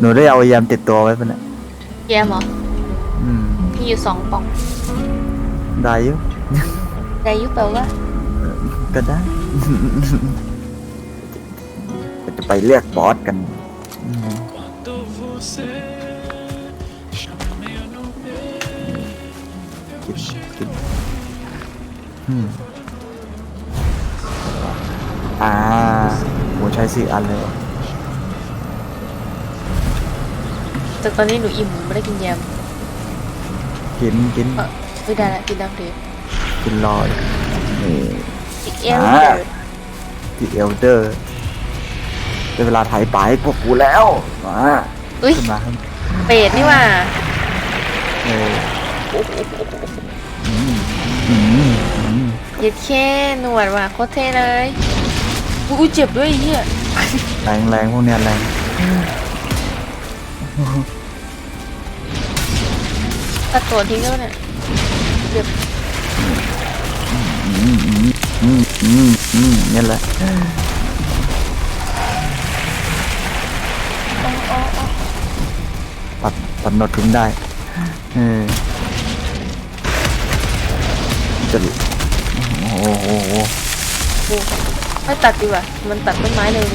หนูได้เอายามติดตัวไว้ปะเนี่ยแยมเหรอ อืม มีอยู่สองกล่องได้อยู่ได้ยุบแปลว่าก็ได้จะไปเรียกบอสกันอืม Quando você chama meu nome, กินกินอืมอ่าโหใช้สี่อันเลยเหรอ แต่ตอนนี้หนูอิ่มหนูไม่ได้กินแยมกินกินเออไม่ได้ละกินน้ำเดียวกินรอยนี่ อีกเอลอ่าเดอร์ที่เอลเดอร์ได้เวลาถ่ายปลายพวกกูแล้วมาอุ้ยขึ้นมาครับเป็ดนี่หว่าเอออืมอืมอืมเย็ดแค่หนวดว่ะโคตรเท่เลยอุ้ยเจ็บด้วยไอ้เหี้ยแรงแรงพวกเนี้ยแรง ตัดตัวทิ้งแล้วเนี่ยเจ็บอืมอืมอืมอืมอืมนี่แหละอ๋ออ๋ออ๋อตัดตัดหนวดทิ้งได้เออจะโอ้โห โอ้โหไม่ตัดดีกว่า มันตัดต้นไม้เลย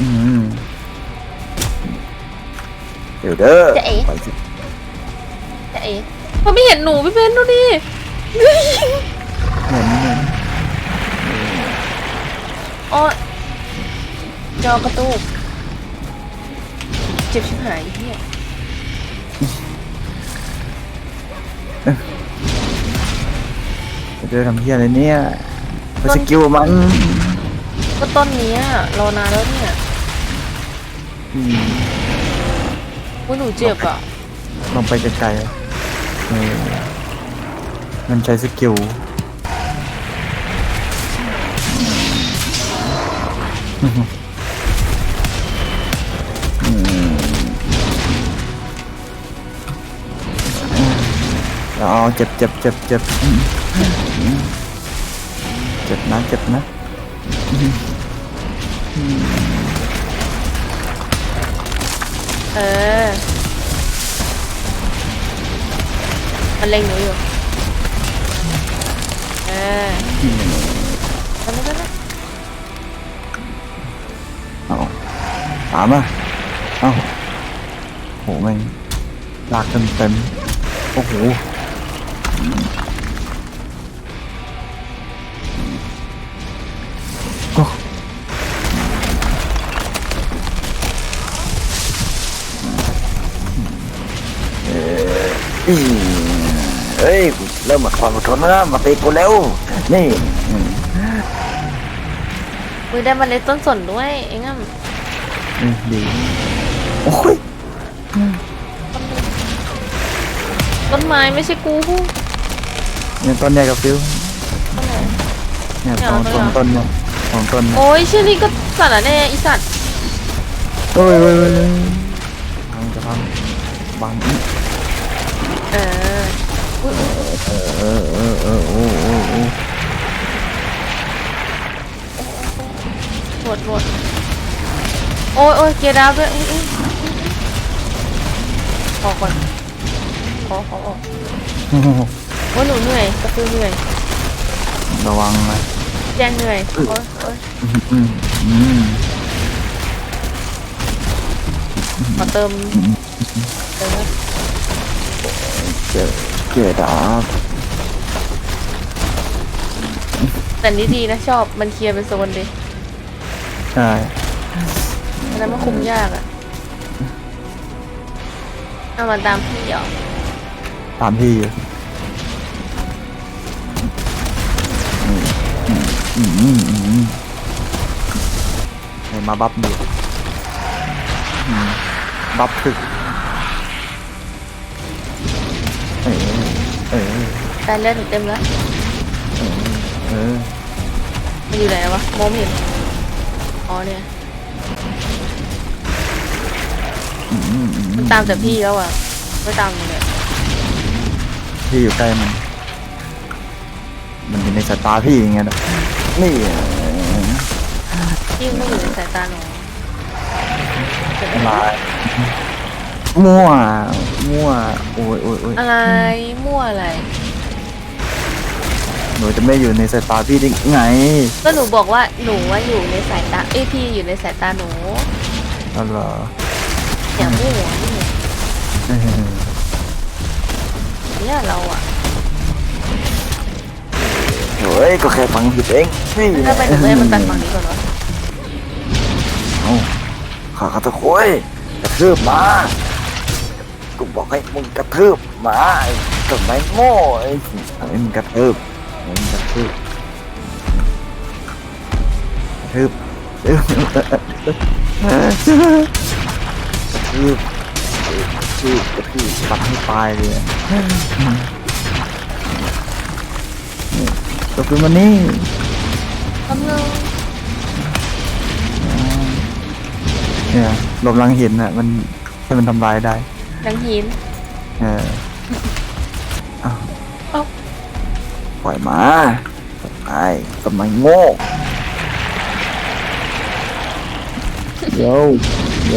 อืมเดี๋ยวเด้อไปสิจะเอ๋มันไม่เห็นหนูพี่เบนดูดิเหมือนเหมือนอ๋อจอกระตุกเจ็บชิบหายไอ้เหี้ยเดี๋ยวทำเพี้ยอะไรเนี่ยไปสกิลมันก็ต้นเนี้ยรอนานแล้วเนี่ยอืม ว่าหนูเจ็บอะลองไปไกลๆเออมันใช้สกิลอืมอ๋อเจ็บเจ็บเจ็บเจ็บอืมอืมเจ็บนะเจ็บนะ เออ มันเล็งหนูอยู่ เออทำไมกันนะเอาตามมาเอ้าโหแม่งลากเต็มเต็มโอ้โห เฮ้ยกูเริ่มหมดความอดทนแล้วนะมาตีกูแล้ว นี่อืมมือได้มันเลยต้นสนด้วยเองอะอืมดีโอ้ยต้นไม้ไม่ใช่กูเนี่ยต้นเนี่ยกับฟิวต้นไหนเนี่ยเนี่ยสองเอาต้นเลยเหรอต้นเนี่ยสองต้นเนี่ยโอ้ยเชื่อนี่ก็สัตว์อะแน่อีสัตว์โอ้ยโอ้ยโอ้ยโอ้ยพังจะพังบังอีก เอออุ้ยอุ๊ยเออเออเออโอ้โอ้โอ้ปวดปวดโอ้ยโอ้ยเกียร์ดาวด้วยอุ้ยอุ้ยพอก่อนขอขอออกโอ้โหว่าหนูเหนื่อยกระตือเหนื่อยระวังนะแจ้งเหนื่อยโอ้ยโอ้ยอืมอืมอืมขอเติมเติม เจอเจอดาบแต่นี่ดีนะชอบมันเคลียร์เป็นโซนดิใช่อันนั้นมันคุมยากอะเอามาตามพี่เหรอตามพี่อยู่อืมอืมอืมอืมอืมให้มาบัฟดูอืมบัฟถึก ได้เลือดหนูเต็มแล้วเออมันอยู่ไหนวะมองไม่เห็นอ๋อเนี่ยอืมอืมอืมมันตามแต่พี่แล้วอะไม่ตามหนูเลยพี่อยู่ใกล้มัน มันอยู่ในสายตาพี่อย่างเงี้ยนะนี่ยิ่งไม่อยู่ในสายตาหนูลายมั่ว มั่ว โอ้ยโอ้ยโอ้ยอะไร มั่วอะไร หนูจะไม่อยู่ในสายตาพี่ได้ไงก็หนูบอกว่าหนูว่าอยู่ในสายตาเอยพี่อยู่ในสายตาหนูอ๋อเหรออย่ามั่วนี่เออเนี่ยเราอะเฮ้ยก็แค่ฟังผิดเองนี่ถ้าไปหนูไม่ให้มันตัดฝั่งนี้ก่อนวะเอ้าข้าก็ตะโคุยกระทืบหมากูบอกให้มึงกระทืบหมาไอ้ต้นไม้โง่ไอ้ไอ้มึงกระทืบไอ้มึงกระทืบ กระทืบกระทืบกระทืบกระทืบปัดให้ตายเลยนี่ก็คือมันนี่คำนึงเนี่ยลมลังเห็นอะ มันให้มันทำลายได้ดังหิน เออ เอาเอ้าป ล่อยมาไอ้กำลังโง่โยโย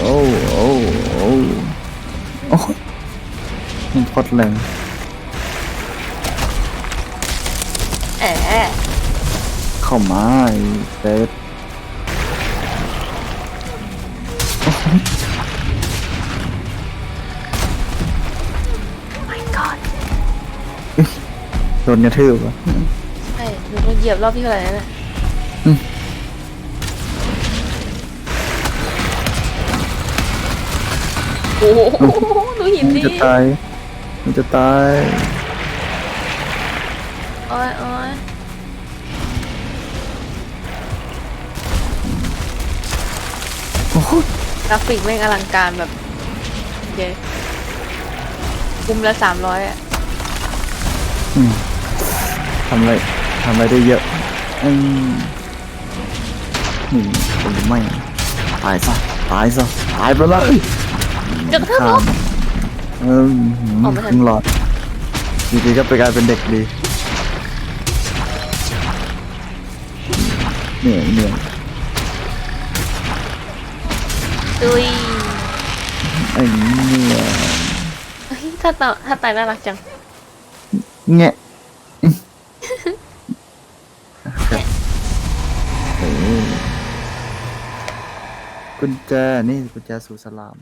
โอ้โอ้โอ้โอ้ยมันพดแรงแอะเข้ามาไอ้เซฟ นกระทืบอะใช่หนูโดนเหยียบรอบที่เท่าไหร่แล้วน่ะอืมโอ้โหหนูหินมันดิจะตาย มันจะตาย โอ้ยโอ้ยโอ้โหกราฟิกแม่งอลังการแบบเย้คุมละสามร้อยอะอืมทำอะไรทำอะไรได้เยอะอืมนี่ผมไม่ตายซะตายซะตายไปเลยจะกระทืบรถเออออกไม่ทันครึ่งหลอดอยู่ดีก็ไปกลายเป็นเด็กดีเหนื่อยเหนื่อยดุยไอ้เนี่ยเฮ้ยถ้าตาถ้าตายน่ารักจัง แงะเออ กุญแจนี่กุญแจสู่สลาม